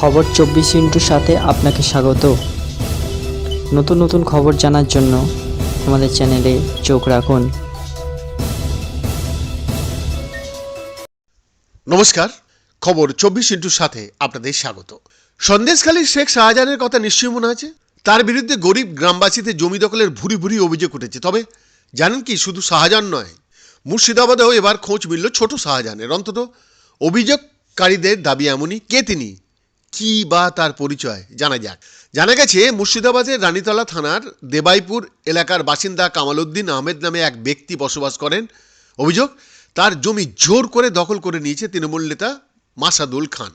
খবর চব্বিশ ইন্টুর সাথে আপনাকে স্বাগত। নতুন নতুন খবর জানার জন্য আমাদের চ্যানেলে চোখ রাখুন। নমস্কার, খবর চব্বিশ ইন্টুর সাথে আপনাদের স্বাগত। সন্দেশখালীর শেখ শাহজাহানের কথা নিশ্চয়ই মনে আছে? তার বিরুদ্ধে গরিব গ্রামবাসীদের জমি দখলের ভুরি ভুরি অভিযোগ উঠেছে। তবে জানেন কি, শুধু শাহজাহান নয়, মুর্শিদাবাদেও এবার খোঁজ মিলল ছোট শাহজাহানের। অন্তত অভিযোগকারীদের দাবি এমনই। কে তিনি? কি বা তার পরিচয়? জানা যাক। জানা গেছে, মুর্শিদাবাদের রানীতলা থানার দেবাইপুর এলাকার বাসিন্দা কামাল উদ্দিন আহমেদ নামে এক ব্যক্তি বসবাস করেন। অভিযোগ, তার জমি জোর করে দখল করে নিয়েছে তৃণমূল নেতা মাসাদুল খান।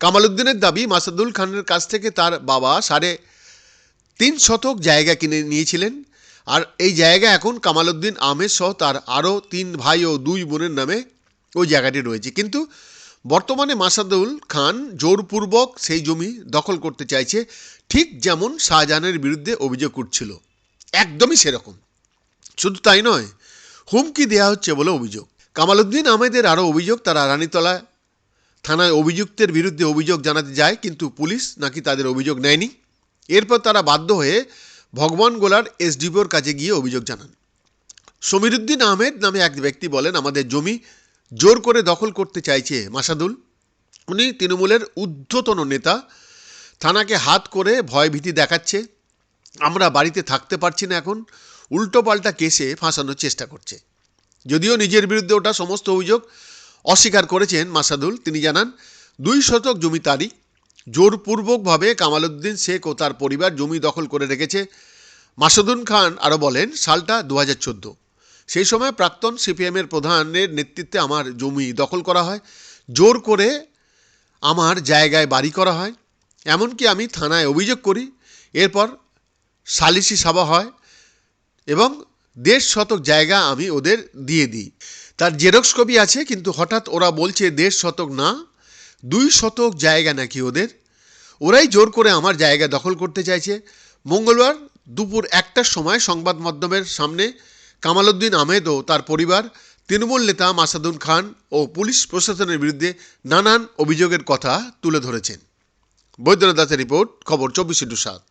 কামাল উদ্দিনের দাবি, মাসাদুল খানের কাছ থেকে তার বাবা সাড়ে তিন শতক জায়গা কিনে নিয়েছিলেন। আর এই জায়গা এখন কামাল উদ্দিন আহমেদ সহ তার আরও তিন ভাই ও দুই বোনের নামে ওই জায়গাটি রয়েছে। কিন্তু বর্তমানে মাসাদুল খান জোরপূর্বক সেই জমি দখল করতে চাইছে, ঠিক যেমন শাহজাহানের বিরুদ্ধে অভিযোগ উঠছিল। একদমই সেরকম। শুধু তাই নয়, হুমকি দেওয়া হচ্ছে বলে অভিযোগ। কামালউদ্দিন আহমেদের আরও অভিযোগ, তারা রানীতলা থানায় অভিযুক্তের বিরুদ্ধে অভিযোগ জানাতে যায়, কিন্তু পুলিশ নাকি তাদের অভিযোগ নেয়নি। এরপর তারা বাধ্য হয়ে ভগবান গোলার এসডিপিওর কাছে গিয়ে অভিযোগ জানান। সমীরুদ্দিন আহমেদ নামে এক ব্যক্তি বলেন, আমাদের জমি জোর করে দখল করতে চাইছে মাসাদুল। উনি তৃণমূলের ঊর্ধ্বতন নেতা। থানাকে হাত করে ভয়ভীতি দেখাচ্ছে। আমরা বাড়িতে থাকতে পারছি না এখন। উল্টোপাল্টা কেসে ফাঁসানোর চেষ্টা করছে। যদিও নিজের বিরুদ্ধে ওটা সমস্ত অভিযোগ অস্বীকার করেছেন মাসাদুল। তিনি জানান, দুই শতক জমি তারই। জোরপূর্বকভাবে কামালউদ্দিন শেখ ও তার পরিবার জমি দখল করে রেখেছে। মাসুদুন খান আরও বলেন, সালটা দু হাজার চোদ্দ। সেই সময় প্রাক্তন সিপিএমের প্রধানের নেতৃত্বে আমার জমি দখল করা হয়। জোর করে আমার জায়গায় বাড়ি করা হয়। এমনকি আমি থানায় অভিযোগ করি, এরপর সালিসি সভা হয় এবং দেড় শতক জায়গা আমি ওদের দিয়ে দিই। তার জেরক্স কপি আছে, কিন্তু হঠাৎ ওরা বলছে দেড় শতক না, দুই শতক জায়গা নাকি ওদের। ওরাই জোর করে আমার জায়গা দখল করতে চাইছে। মঙ্গলবার দুপুর একটার সময় সংবাদ মাধ্যমের সামনে কামালউদ্দিন আহমেদ ও তার পরিবার, তৃণমূল নেতা মাসাদুন খান ও পুলিশ প্রশাসনের বিরুদ্ধে নানান অভিযোগের কথা তুলে ধরেছেন। বৈদ্যনাথ দাসের রিপোর্ট, খবর চব্বিশ ইন্টু সাত।